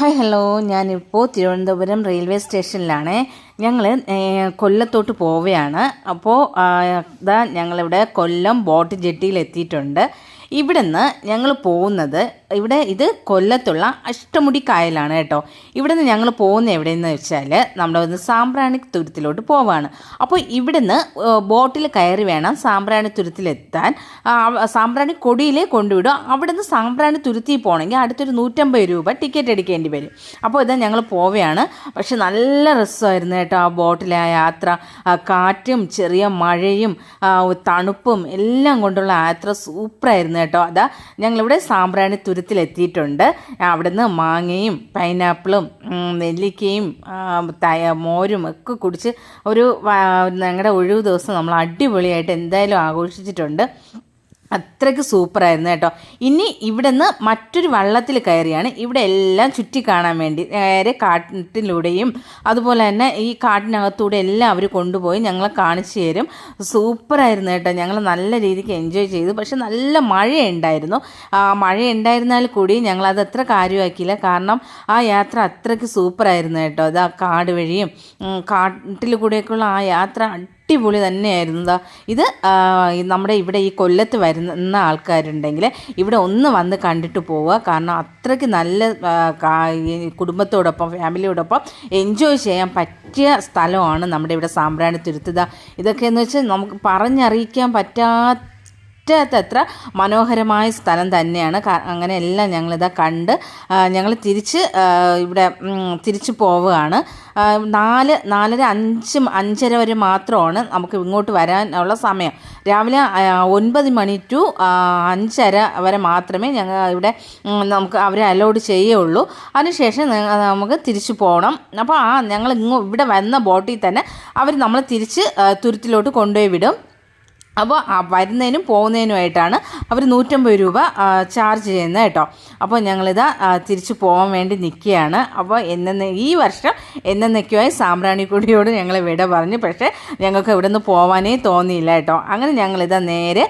Hi hello. ഞാനിപ്പോൾ Thiruvananthapuram railway സ്റ്റേഷനിലാണ്. ഞങ്ങൾ കൊല്ലത്തോട്ട് പോവുകയാണ്. അപ്പോൾ ഇതാ ഞങ്ങളിവിടെ കൊല്ലം ബോട്ട് ജെട്ടിയിൽ എത്തിയിട്ടുണ്ട് ഇവിടുന്ന് ഞങ്ങൾ പോകുന്നത് ഇവിടെ ഇത് കൊല്ലത്തുള്ള അഷ്ടമുടി കായലാണ് കേട്ടോ. ഇവിടെ നിന്ന് ഞങ്ങൾ പോകുന്ന എവിടെയെന്ന് വെച്ചാൽ നമ്മുടെ ഒന്ന് സാമ്പ്രാണി തുരുത്തിലോട്ട് പോവാണ്. അപ്പോൾ ഇവിടുന്ന് ബോട്ടിൽ കയറി വേണം സാമ്പ്രാണി തുരുത്തിലെത്താൻ. സാമ്പ്രാണി കൊടിയിലേ കൊണ്ടുവിടും അവിടുന്ന് സാമ്പ്രാണി തുരുത്തി പോകണമെങ്കിൽ അടുത്തൊരു നൂറ്റമ്പത് രൂപ ടിക്കറ്റ് എടുക്കേണ്ടി വരും. അപ്പോൾ ഇതാ ഞങ്ങൾ പോവുകയാണ്. പക്ഷെ നല്ല രസമായിരുന്നു കേട്ടോ ആ ബോട്ടിലെ ആ യാത്ര. കാറ്റും ചെറിയ മഴയും തണുപ്പും എല്ലാം കൊണ്ടുള്ള യാത്ര സൂപ്പറായിരുന്നു കേട്ടോ. അതാ ഞങ്ങളിവിടെ സാമ്പ്രാണി തുരുത്തിലെത്തിയിട്ടുണ്ട് അവിടുന്ന് മാങ്ങയും പൈനാപ്പിളും നെല്ലിക്കയും മോരും ഒക്കെ കുടിച്ച് ഒരു ഞങ്ങളുടെ ഒഴിവ് ദിവസം നമ്മൾ അടിപൊളിയായിട്ട് എന്തായാലും ആഘോഷിച്ചിട്ടുണ്ട്. അത്രയ്ക്ക് സൂപ്പറായിരുന്നു കേട്ടോ. ഇനി ഇവിടെ നിന്ന് മറ്റൊരു വള്ളത്തിൽ കയറിയാണ്. ഇവിടെ എല്ലാം ചുറ്റി കാണാൻ വേണ്ടി നേരെ കാട്ടിലൂടെയും അതുപോലെ തന്നെ ഈ കാട്ടിനകത്തൂടെ എല്ലാം അവർ കൊണ്ടുപോയി ഞങ്ങളെ കാണിച്ചു തരും. സൂപ്പറായിരുന്നു കേട്ടോ. ഞങ്ങൾ നല്ല രീതിക്ക് എൻജോയ് ചെയ്തു. പക്ഷെ നല്ല മഴയുണ്ടായിരുന്നു. ആ മഴ ഉണ്ടായിരുന്നാൽ കൂടി ഞങ്ങളത് അത്ര കാര്യമാക്കിയില്ല. കാരണം ആ യാത്ര അത്രയ്ക്ക് സൂപ്പറായിരുന്നു കേട്ടോ. അത് ആ കാട് വഴിയും കാട്ടിൽ കൂടെയൊക്കെയുള്ള ആ യാത്ര അടിപൊളി തന്നെയായിരുന്നു. എന്താ ഇത് നമ്മുടെ ഇവിടെ ഈ കൊല്ലത്ത് വരുന്ന ആൾക്കാരുണ്ടെങ്കിൽ ഇവിടെ ഒന്ന് വന്ന് കണ്ടിട്ട് പോവുക. കാരണം അത്രയ്ക്ക് നല്ല കുടുംബത്തോടൊപ്പം ഫാമിലിയോടൊപ്പം എൻജോയ് ചെയ്യാൻ പറ്റിയ സ്ഥലമാണ് നമ്മുടെ ഇവിടെ സാമ്പ്രാണി തുരുത്തുക ഇതൊക്കെയെന്ന് വെച്ചാൽ നമുക്ക് പറഞ്ഞറിയിക്കാൻ പറ്റാത്ത പറ്റാത്തത്ര മനോഹരമായ സ്ഥലം തന്നെയാണ്. അങ്ങനെ എല്ലാം ഞങ്ങളിതാ കണ്ട് ഞങ്ങൾ തിരിച്ച് ഇവിടെ തിരിച്ചു പോവുകയാണ്. നാല് നാലര അഞ്ച് അഞ്ചര വരെ മാത്രമാണ് നമുക്ക് ഇങ്ങോട്ട് വരാനുള്ള സമയം. രാവിലെ ഒൻപത് മണി ടു അഞ്ചര വരെ മാത്രമേ ഞങ്ങൾ ഇവിടെ നമുക്ക് അവരെ അലോഡ് ചെയ്യുള്ളൂ. അതിനുശേഷം നമുക്ക് തിരിച്ചു പോകണം അപ്പോൾ ആ ഞങ്ങൾ ഇങ്ങോ ഇവിടെ വന്ന ബോട്ടിൽ തന്നെ അവർ നമ്മൾ തിരിച്ച് തുരുത്തിലോട്ട് കൊണ്ടുപോയി വിടും. അപ്പോൾ വരുന്നതിനും പോകുന്നതിനുമായിട്ടാണ് അവർ നൂറ്റമ്പത് രൂപ ചാർജ് ചെയ്യുന്നത് കേട്ടോ. അപ്പോൾ ഞങ്ങളിതാ തിരിച്ചു പോകാൻ വേണ്ടി നിൽക്കുകയാണ് അപ്പോൾ എന്നെ ഈ വർഷം എന്നേക്കുമായി സാമ്പ്രാണിക്കുടിയോട് ഞങ്ങൾ വിട പറഞ്ഞു. പക്ഷേ ഞങ്ങൾക്ക് ഇവിടെ നിന്ന് പോകാനേ തോന്നിയില്ല കേട്ടോ. അങ്ങനെ ഞങ്ങളിതാ നേരെ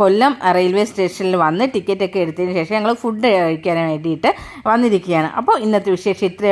കൊല്ലം റെയിൽവേ സ്റ്റേഷനിൽ വന്ന് ടിക്കറ്റൊക്കെ എടുത്തതിന് ശേഷം ഞങ്ങൾ ഫുഡ് കഴിക്കാൻ വേണ്ടിയിട്ട് വന്നിരിക്കുകയാണ്. അപ്പോൾ ഇന്നത്തെ വിശേഷം ഇത്രയും